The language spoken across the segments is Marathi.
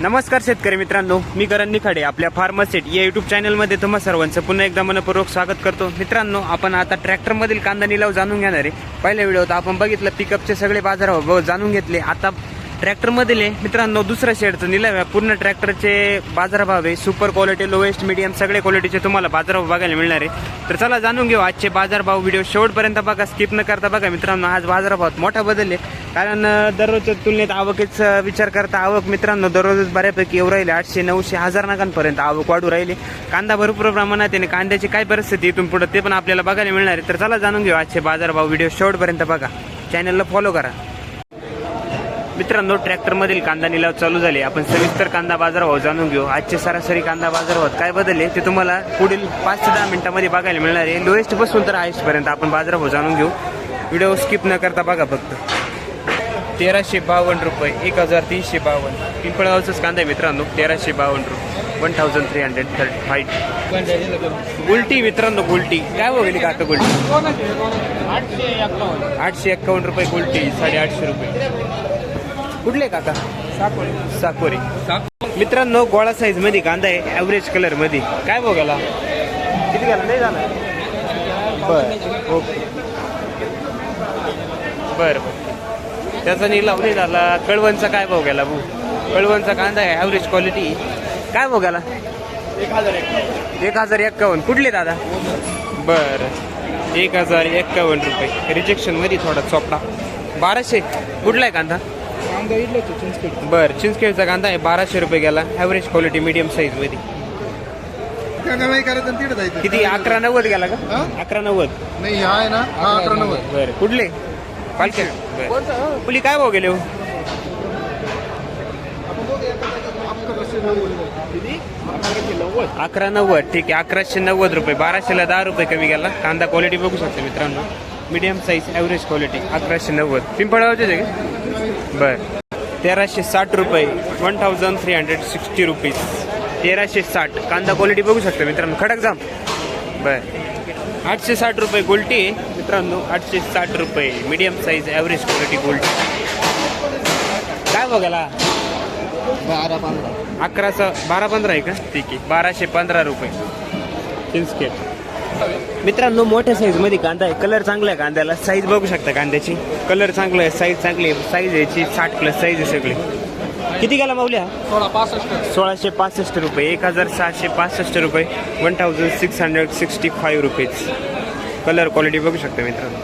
नमस्कार शेतकरी मित्रांनो मी करण निखाडे आपल्या फार्मसेट या युट्यूब चॅनलमध्ये तुम्हा सर्वांचं पुन्हा एकदा मनपूर्वक स्वागत करतो. मित्रांनो आपण आता ट्रॅक्टरमधील कांदा निलाव जाणून घेणार आहे. पहिल्या व्हिडिओत आपण बघितलं पिकअपचे सगळे बाजारभाव जाणून घेतले. आता ट्रॅक्टरमधील आहे. मित्रांनो दुसऱ्या शेडचं निलाव आहे पूर्ण ट्रॅक्टरचे बाजारभाव आहे. सुपर क्वालिटी लोएस्ट मीडियम सगळे क्वालिटीचे तुम्हाला बाजारभाव बघायला मिळणार आहे. तर चला जाणून घेऊ आजचे बाजारभाव व्हिडिओ शेवटपर्यंत बघा. स्किप न करता बघा मित्रांनो आज बाजारभावात मोठा बदल आहे. कारण दररोजच्या तुलनेत आवकेचा विचार करता आवक मित्रांनो दररोजच बऱ्यापैकी येऊ राहिले. आठशे नऊशे हजार नागांपर्यंत आवक वाढू राहिली. कांदा भरपूर प्रमाणात आहे आणि कांद्याची काय परिस्थिती इथून पुढे ते पण आपल्याला बघायला मिळणार आहे. तर चला जाणून घेऊ आजचे बाजारभाव व्हिडिओ शेवटपर्यंत बघा. चॅनलला फॉलो करा. मित्रांनो ट्रॅक्टरमधील कांदा निलाव चालू झाले. आपण सविस्तर कांदा बाजारभाव जाणून घेऊ. आजचे सरासरी कांदा बाजारभावात काय बदलले ते तुम्हाला पुढील पाच ते दहा मिनिटांमध्ये बघायला मिळणार आहे. लोएस्ट बसून तर हायस्ट पर्यंत आपण बाजारभाव जाणून घेऊ. व्हिडिओ स्किप न करता बघा फक्त. तेराशे बावन्न रुपये एक हजार तीनशे बावन्न. पिंपळगावचाच कांदा आहे मित्रांनो तेराशे बावन्न रुपये. One thousand three hundred thirty five गुलटी मित्रांनो गुलटी काय हो काका गुलटी आठशे एक्कावन्न रुपये गुलटी साडेआठशे रुपये. कुठले काका? साकोरे साकोरे मित्रांनो गोळा साईजमध्ये कांदा आहे ॲव्हरेज कलरमध्ये. काय गेला? किती गेला? नाही झाला. बर ओके. बर बर. त्याचा निलाव नाही झाला. कळवणचा काय भाव गेला भाऊ? कळवणचा कांदा आहे ॲव्हरेज क्वालिटी काय भाव गेला? एक हजार एक्कावन्न कुठले दादा? बर. एक हजार एक्कावन्न रुपये. रिजेक्शनमध्ये थोडा चोपडा. बाराशे. कुठला आहे कांदा? बर चिंचखेडचा कांदा आहे बाराशे रुपये गेला. ॲव्हरेज क्वालिटी मीडियम साईजमध्ये. नाही करायचं आणि तिकडे जायचं. किती? अकरा नव्वद गेला का? हा? अकरा नव्वद. नाही हा आहे ना? हा अकरा नव्वद. बर कुठले? पालखे बर. पुली काय भाव गेले हो? अकरा नव्वद. ठीक आहे अकराशे नव्वद रुपये. बाराशेला दहा रुपये कमी गेला. कांदा क्वालिटी बघू शकता मित्रांनो. मीडियम साईज ॲव्हरेज क्वालिटी अकराशे नव्वद. पिंपळावरचे आहे का? बर. तेराशे साठ रुपये one thousand three hundred sixty rupees तेराशे साठ. कांदा क्वालिटी बघू शकता मित्रांनो. खडक जाम. बर. आठशे साठ रुपये गोल्टी. मित्रांनो आठशे साठ रुपये. मीडियम साईज ॲव्हरेज क्वालिटी गोल्टी. काय बघायला? बारा पंधरा. अकराचा बारा पंधरा आहे का? ठीक आहे. बाराशे पंधरा रुपये. चिंचकेट मित्रांनो मोठ्या साईजमध्ये कांदा आहे. कलर चांगला आहे कांद्याला. साईज बघू शकता कांद्याची. कलर चांगला आहे साईज चांगली आहे. साईज याची साठ प्लस साईज आहे सगळी. किती गेला माऊल्या? सोळा पासष्ट. सोळाशे पासष्ट रुपये. एक हजार सहाशे पासष्ट रुपये. One thousand six hundred sixty five rupees colour quality बघू शकता मित्रांनो.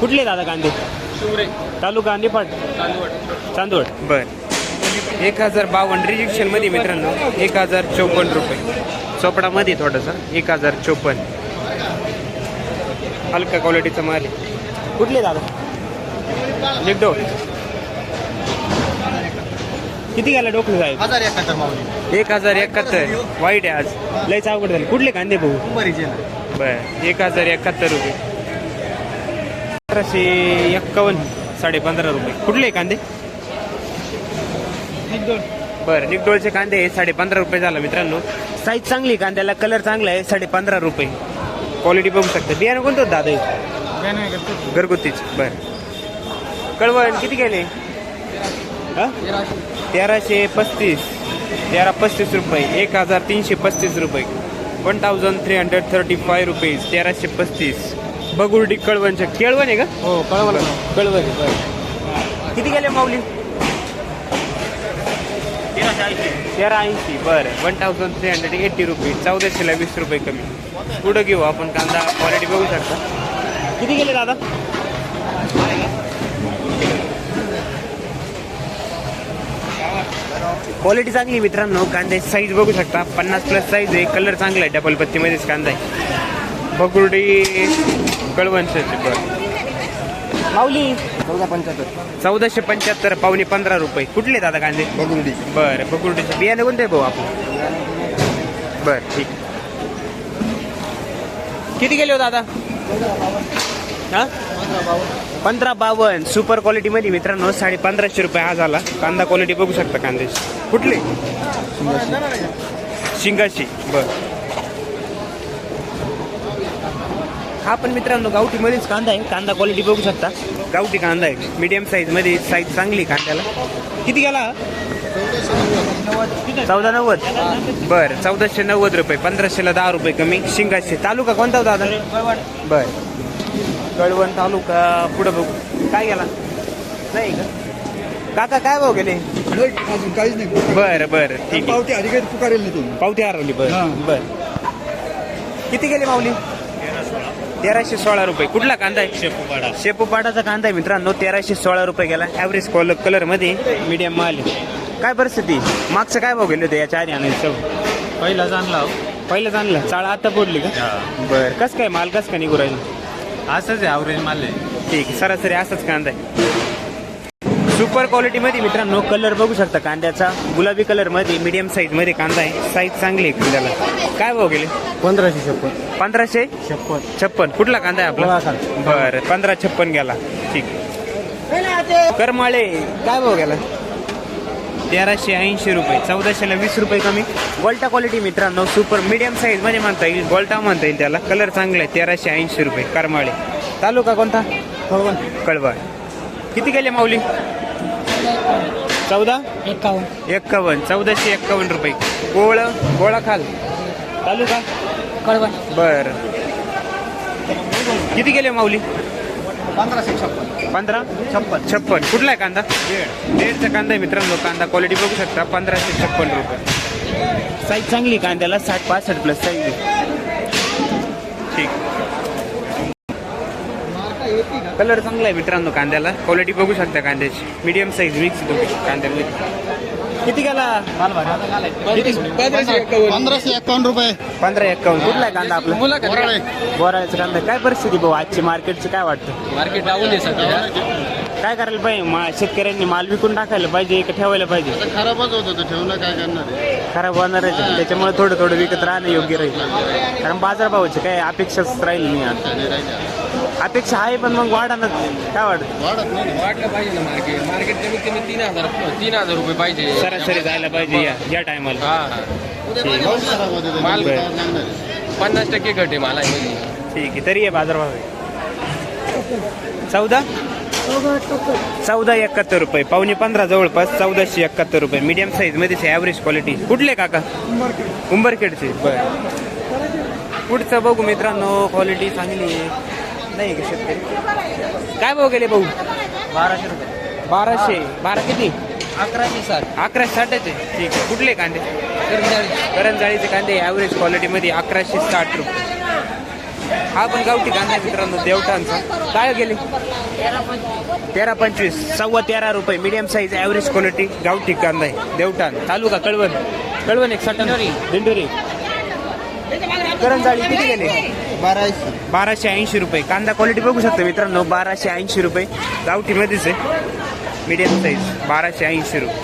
कुठले दादा कांदे? शिवरे. तालुका निफाड? चांदवड. बर. एक हजार बावन्न रिजेक्शनमध्ये मित्रांनो. एक हजार चोपन्न रुपये. चोपडामध्ये थोडंसं. एक हजार चोपन्न. हलका क्वालिटीचा माल आहे. कुठले दादा? निगडो किती गेला डोकलं साहेब? हजार एकाहत्तर मावली. एक हजार एकाहत्तर. वाईट आहे आज. लयच अवघड झाली. कुठले कांदे भाऊ बर. एक हजार एकाहत्तर रुपये. अठराशे एक्कावन्न साडे पंधरा रुपये. कुठले कांदे? बरं. निकडोळचे कांदे साडे पंधरा रुपये झाला मित्रांनो. साईज चांगली कांद्याला कलर चांगला आहे. साडे पंधरा रुपये. क्वालिटी बघू शकता. बियाणं कोणतं दादा हे? घरगुतीच. बरं. कळवण किती गेले हा? तेराशे. पस्तीस. तेरा पस्तीस रुपये. एक हजार तीनशे पस्तीस रुपये. One thousand three hundred thirty five rupees तेराशे पस्तीस. बगुर्डी कळवणच्या केळवण आहे का? हो कळवण बरं. किती गेले माऊली? तेरा ऐंशी बरं one thousand three hundred eighty rupees चौदाशेला वीस रुपये कमी. पुढं घेऊ आपण कांदा. क्वालिटी बघू शकता. किती गेले दादा? क्वालिटी चांगली आहे मित्रांनो. कांद्याची साईज बघू शकता. पन्नास प्लस साईज आहे. कलर चांगला आहे. डबल पत्तीमध्येच कांदा आहे. बगुर्डी कळवणचे बरं माऊली. चौदा पंच्याहत्तर चौदाशे पंच्याहत्तर पावणे पंधरा रुपये. कुठले दादा कांदे? बघुर्डी बरं बकुर्डीचे बियाणे कोणते भाऊ आपण? बरं ठीक. किती गेले हो दादा? हा? पंधरा बावन्न. सुपर क्वालिटी मध्ये मित्रांनो साडे पंधराशे रुपये हा झाला. कांदा क्वालिटी बघू शकता कांद्याची. कुठले? शिंगाची बर. हा पण मित्रांनो गावठी मध्येच कांदा आहे. कांदा क्वालिटी बघू शकता. गावठी कांदा आहे. मीडियम साईजमध्ये साईज चांगली कांद्याला. किती गेला? चौदा नव्वद. बर चौदाशे नव्वद रुपये. पंधराशेला दहा रुपये कमी. शिंगाशे तालुका कोणता होता दादा? बर. कळवण तालुका. पुढं बघू. काय गेला? नाही का? काका काय भाव गेले? अजून काहीच नाही. बरं बरं. ठीक पावती तुम्ही. पावती हरवली. बर. बर. किती गेले माऊली? तेराशे सोळा रुपये. कुठला कांदा आहे? शेपूपाडा. शेपूपाटाचा कांदा आहे मित्रांनो तेराशे सोळा रुपये गेला. ॲव्हरेज कॉल कलरमध्ये? मीडियम माल आहे. काय परिस्थिती? मागचं काय भाव गेले होते याच्या आधी आणायचं? पहिला जाणला पहिलं आणलं. चाळ आता पडली का? बर. कस काय माल कस काय निघू राहील? असंच आहे ॲव्हरेज माल आहे. ठीक आहे सरासरी असाच कांदा आहे. सुपर क्वालिटी मध्ये मित्रांनो कलर बघू शकता कांद्याचा. गुलाबी कलरमध्ये मीडियम साईजमध्ये कांदा आहे. साईज चांगली आहे कांद्याला. काय भाव गेले? पंधराशे छप्पन. पंधराशे? छप्पन. छप्पन. कुठला कांदा आहे आपला? बर पंधरा छप्पन गेला. ठीक. करमाळे. काय भाव गेला? तेराशे ऐंशी रुपये. चौदाशेला वीस रुपये कमी. गोल्टा क्वालिटी मित्रांनो सुपर मीडियम साईजमध्ये म्हणता येईल. गोल्टा म्हणता येईल त्याला. कलर चांगला आहे. तेराशे ऐंशी रुपये. करमाळे. तालुका कोणता? कळवण. कळवा किती गेले माऊली? चौदा? एकावन्न. एक्कावन्न चौदाशे एक्कावन्न रुपये. गोळ गोळा खाल. तालुका? कळवण बर. किती गेले माऊली? पंधराशे छप्पन. पंधरा? छप्पन. छप्पन. कुठला आहे कांदा? डेडचा कांदा आहे मित्रांनो. कांदा क्वालिटी बघू शकता. पंधराशे छप्पन रुपये. साईज चांगली कांद्याला. साठ पासष्ट प्लस साईज आहे. ठीक. कलर चांगला आहे मित्रांनो कांद्याला. क्वालिटी बघू शकता कांद्याची. मीडियम साईज मिक्स कांद्यामध्ये. किती गेला? पंधराशे एकावन्न. रुपये. पंधरा एक्कावन्न कुठला आहे कांदा आपला? बोराळे. बोराळ्याचा कांदा. काय परिस्थिती भाऊ? आजची मार्केटची काय वाटतं? मार्केट डाऊन आहे सध्या. काय करायला पाहिजे? शेतकऱ्यांनी माल विकून टाकायला पाहिजे का ठेवायला पाहिजे. खराबच होत होतं. ठेवलं काय करणार खराब होणारच आहे. त्याच्यामुळे थोडं थोडं विकत राहणं योग्य राहील. कारण बाजारभावाची काय अपेक्षाच राहील नाही आता. अपेक्षा आहे पण मग वाढानं काय वाटतं? वाढत नाही ना. वाटलं पाहिजे ना मार्केट. मार्केट कमीत कमी तीन हजार तीन हजार रुपये पाहिजे. सरासरी जायला पाहिजे या या टायमाला हा. माल-? पन्नास टक्के घट आहे मला मध्ये ठीक आहे तरी आहे बाजारभाव आहे. चौदा? चौदा एकाहत्तर रुपये. पावणे पंधरा जवळपास चौदाशे एकाहत्तर रुपये. मीडियम साईज मध्येच ॲव्हरेज क्वालिटी कुठले काका? उंबरखेडचे बरं. पुढचं बघू मित्रांनो क्वालिटी चांगली आहे. नाही का शेतकरी? काय भाव गेले भाऊ? बाराशे रुपये. बाराशे. बारा किती? अकराशे साठ. अकरा साठाचे ठीक आहे. कुठले कांदे? करंजाळीचे. कांदे ॲव्हरेज क्वालिटीमध्ये अकराशे साठ रुपये. हा पण गावठी कांदा मित्रांनो देवटांचा काय गेले? तेरा पंचवीस. सव्वा तेरा रुपये. मीडियम साईज ॲव्हरेज क्वालिटी गावठी कांदा आहे. देवटान तालुका कळवण. कळवण एक सटन दिंडोरी. करंजाळी किती गेले? बाराशे. बाराशे ऐंशी रुपये. कांदा क्वालिटी बघू शकता मित्रांनो बाराशे ऐंशी रुपये. गावठीमध्येच आहे. मीडियम साईज बाराशे ऐंशी रुपये.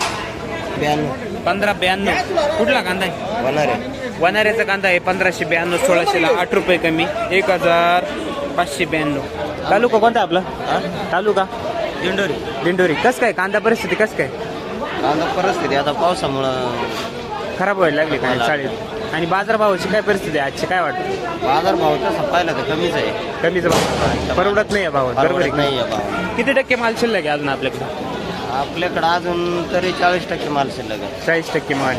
ब्याण्णव. पंधरा ब्याण्णव. कुठला कांदा आहे? होणार आहे वनाऱ्याचा कांदा आहे पंधराशे ब्याण्णव सोळाशेला आठ रुपये कमी. एक हजार पाचशे ब्याण्णव. तालुका कोणता आपला? तालुका? दिंडोरी. दिंडोरी. कस काय? कांदा परिस्थिती कस काय? कांदा परिस्थिती आता पावसामुळं खराब व्हायला लागली काय चालेल आणि बाजारभावाची काय परिस्थिती आहे आजची? काय वाटतं? बाजार भाव तसा पाहिला तर कमीच आहे. कमीच भाव परवडत नाही बरोबर आहे नाही? आहे भाव. किती टक्के माल शिल्लक आहे अजून आपल्याकडे? आपल्याकडं अजून तरी चाळीस टक्के माल शिल्लक आहे. चाळीस टक्के माल.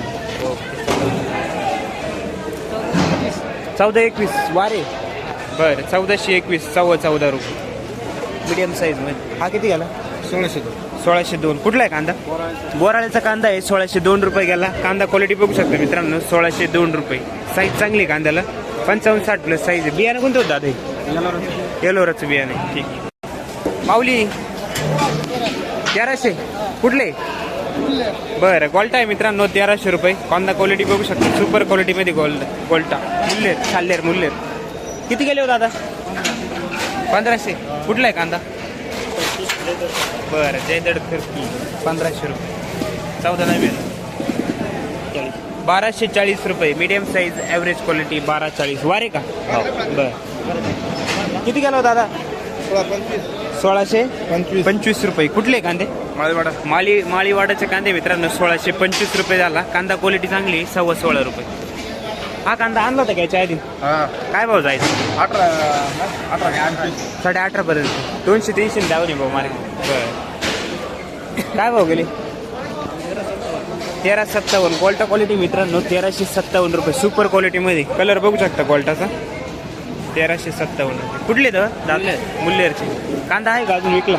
चौदा एकवीस वारे? बरं चौदाशे एकवीस चौदा चौदा रुपये. मीडियम साईजमध्ये. हा किती गेला? सोळाशे सोळाशे दोन. कुठला आहे कांदा? बोराळ्याचा कांदा आहे. सोळाशे दोन रुपये गेला. कांदा क्वालिटी बघू शकता मित्रांनो. सोळाशे दोन रुपये. साईज चांगली आहे कांद्याला. पंचावन्न साठ प्लस साईज आहे. बियाणं कोणतं होतं दादा येलोराचं बियाणं आहे. ठीक आहे. माऊली. तेराशे. कुठले? बरं. गोल्टा आहे मित्रांनो. तेराशे रुपये. कांदा क्वालिटी बघू शकता. सुपर क्वालिटीमध्ये गोल्ड गोल्टा मुल्लेर खाल्लेर मुल्लेर. किती गेले हो दादा? पंधराशे. कुठला आहे कांदा? बरं जयदड फिरकी पंधराशे रुपये. चौदा नव्याण्णव बाराशे चाळीस रुपये. मीडियम साईज ॲव्हरेज क्वालिटी बारा चाळीस. वारे का? बर. किती गेलो दादा? सोळाशे? पंचवीस. पंचवीस रुपये. कुठले कांदे? माळेवाडा. माळी माळीवाडाचे कांदे मित्रांनो सोळाशे पंचवीस रुपये झाला. कांदा क्वालिटी चांगली सव्वा सोळा रुपये. हा कांदा आणला होता घ्यायच्या आधी? हा. काय भाव जायचा अठरा अठरा साडे अठरा पर्यंत. दोनशे तीनशे द्यावं नाही भाऊ मार्केट बरं. काय भाव गेले? तेरा सत्तावन्न. गोल्टा क्वालिटी मित्रांनो तेराशे सत्तावन्न रुपये. सुपर क्वालिटीमध्ये कलर बघू शकता गोल्टाचा तेराशे सत्तावन्न. रुपये कुठले तर? मुल्लेरचे. कांदा आहे का अजून विकला?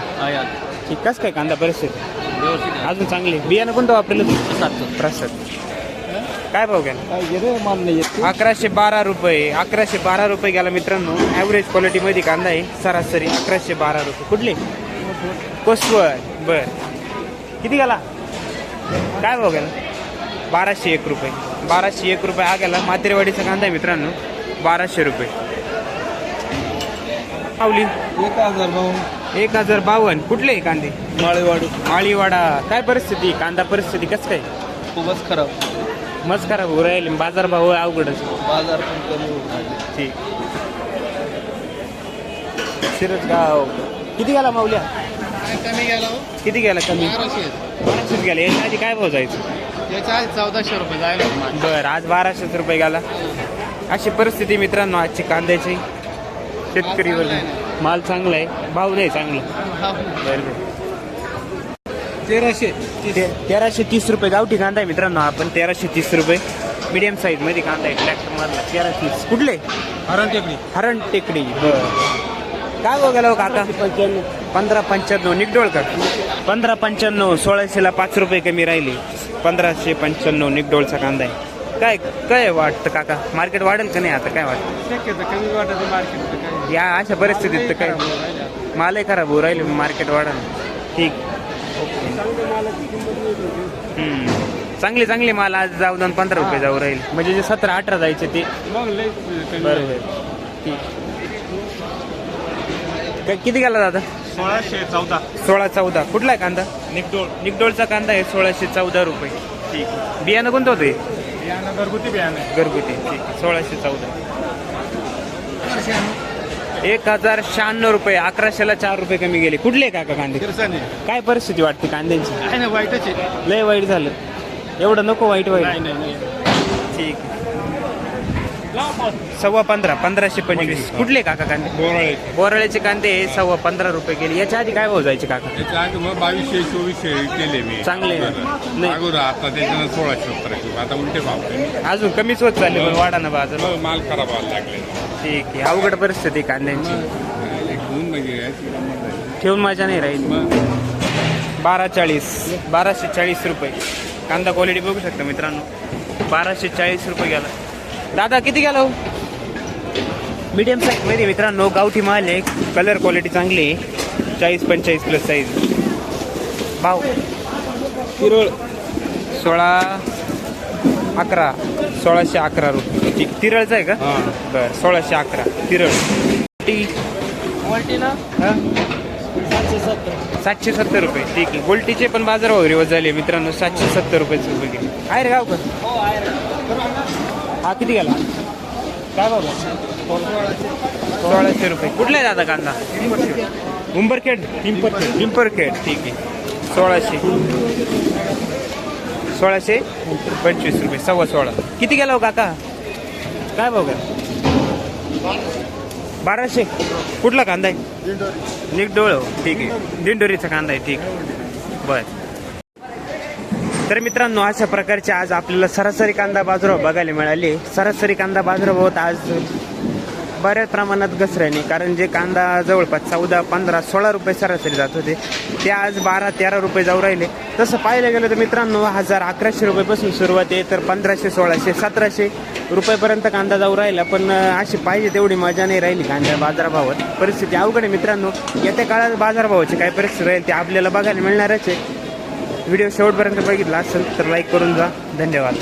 ठीक कसं काय कांदा? परिस्थिती अजून चांगले. बियाणं कोणतं वापरलं तू प्रसाद. काय भाव गेला? अकराशे बारा रुपये अकराशे बारा रुपये गेला मित्रांनो. ॲव्हरेज क्वालिटीमध्ये कांदा आहे सरासरी अकराशे बारा रुपये. कुठले? कोसवर बर. किती गेला? काय भाव गेला? बाराशे एक रुपये. बाराशे एक रुपये हा गेला. मातेरवाडीचा कांदा आहे मित्रांनो. बाराशे रुपये. पावली एक हजार भाऊ एक हजार बावन्न. कुठले आहे कांदे? माळेवाडी. माळीवाडा. काय परिस्थिती? कांदा परिस्थिती कसं काय? खूपच खराब. मस्त खराब हो राहील. बाजार भाव अवघडच. बाजार पण कमी होत आहे. ठीक. शिरसगाव किती गेला माऊल्या? कमी गेला हो? किती गेला कमी? बाराशे. बाराशेच गेला. याच्या आधी काय भाव जायचं? याच्या आधी चौदाशे रुपये जायला होते. बरं आज बाराशेच रुपये गेला. अशी परिस्थिती मित्रांनो आजची कांद्याची. शेतकरीवर माल चांगला आहे. भाव नाही चांगला. हा. बरं बरं. तेराशे ते- तेराशे तीस रुपये गावठी कांदा आहे मित्रांनो आपण. तेराशे तीस रुपये. मीडियम साईजमध्ये कांदा आहे. ट्रॅक्टर मारला तेरा तीस. कुठले? हरण टेकडी. हरण टेकडी. काय गेला हो काका? पंधरा पंच्याण्णव. निकडोळकर पंधरा पंच्याण्णव. सोळाशेला पाच रुपये कमी राहिले. पंधराशे पंच्याण्णव. निकडोळचा कांदा आहे. काय काय वाटतं काका? मार्केट वाढेल का नाही आता? काय वाटतं? शक्यता कमी वाटत मार्केट या अशा परिस्थितीत तर काय? मालही खराब होऊ राहिले. मार्केट वाढा ठीक. हम्म. चांगले चांगले माल आज जाऊ दोन पंधरा रुपये जाऊ राहील. म्हणजे जे सतरा अठरा जायचे ते. मग लय बरोबर. ठीक. काय किती गेला दादा? सोळाशे चौदा. सोळा चौदा. कुठला आहे कांदा? निकडोळ निकडोळचा कांदा आहे सोळाशे चौदा रुपये. ठीक. बियाणं कोणतं होतं हे? बियाणं घरगुती बियाणं घरगुती. ठीक. सोळाशे चौदा. एक हजार शहाण्णव रुपये अकराशेला चार रुपये कमी गेले. कुठले काका कांदे? काय परिस्थिती वाटते कांद्यांची? वाईटच लय वाईट झालं. एवढं नको वाईट वाईट. नाही नाही ठीक सव्वा पंधरा पंधराशे पंचवीस. कुठले काका कांदे? बोराळे. बोराळ्याचे कांदे सव्वा पंधरा रुपये गेले याच्या आधी काय भाव जायचे काका? त्याच्या आधी मग बावीसशे चोवीसशे केले मी. चांगले. नाही. अगोदर आता त्याच्यानं सोळाशे सत्तर केले. आता उलटे भाव केले. अजून कमीच होत चालले पण वाढा ना बाजार मग माल खराब व्हायला लागले. ठीक आहे. अवघड परिस्थिती आहे कांद्यांची. म्हणजे याची गंमत आहे. ठेवून माझ्या नाही राहील. मग? बारा चाळीस. बाराशे चाळीस रुपये. कांदा क्वालिटी बघू शकता मित्रांनो. बाराशे चाळीस रुपये गेला. दादा किती गेला? हो मीडियम साईजमध्ये मित्रांनो गावठी माल आहे. कलर क्वालिटी चांगली आहे. चाळीस पंचेचाळीस प्लस साईज भाव? किरळ. सोळा अकरा. सोळाशे अकरा रुपये. ठीक तिरळचं आहे का? बरं सोळाशे अकरा. तिरळ. टी हा? सातशे सत्तर. रुपये. ठीक आहे. गोल्टीचे पण बाजार वगैरे झाले मित्रांनो. सातशे सत्तर रुपये रुपये गेले आहे रे गाव का हा किती गेला? काय बाबा सोळाशे रुपये. कुठला आहे दादा कांदा? उंबरखेड पिंपरखेड पिंपरखेड ठीक आहे. सोळाशे. सोळाशे पंचवीस रुपये सव्वा सोळा. किती गेला हो काका? काय भाऊ का बाराशे. कुठला कांदा आहे? निकडोळ हो ठीक आहे. दिंडोरीचा कांदा आहे ठीक बर. तर मित्रांनो अशा प्रकारचे आज आपल्याला सरासरी कांदा बाजारभाव बघायला मिळाले. सरासरी कांदा बाजारभावात आज बऱ्याच प्रमाणात घसरणे कारण जे कांदा जवळपास चौदा पंधरा सोळा रुपये सरासरी जात होते ते आज बारा तेरा रुपये जाऊ राहिले. तसं पाहायला गेलं तर मित्रांनो हजार अकराशे रुपयेपासून सुरुवात आहे. तर पंधराशे सोळाशे सतराशे रुपयेपर्यंत कांदा जाऊ राहिला. पण अशी पाहिजे तेवढी मजा नाही राहिली कांदा बाजारभावात. परिस्थिती अवघड आहे मित्रांनो. येत्या काळात बाजारभावाची काय परिस्थिती राहील ते आपल्याला बघायला मिळणारच आहे. व्हिडिओ शेवटपर्यंत बघितला असेल तर लाईक करून जा. धन्यवाद.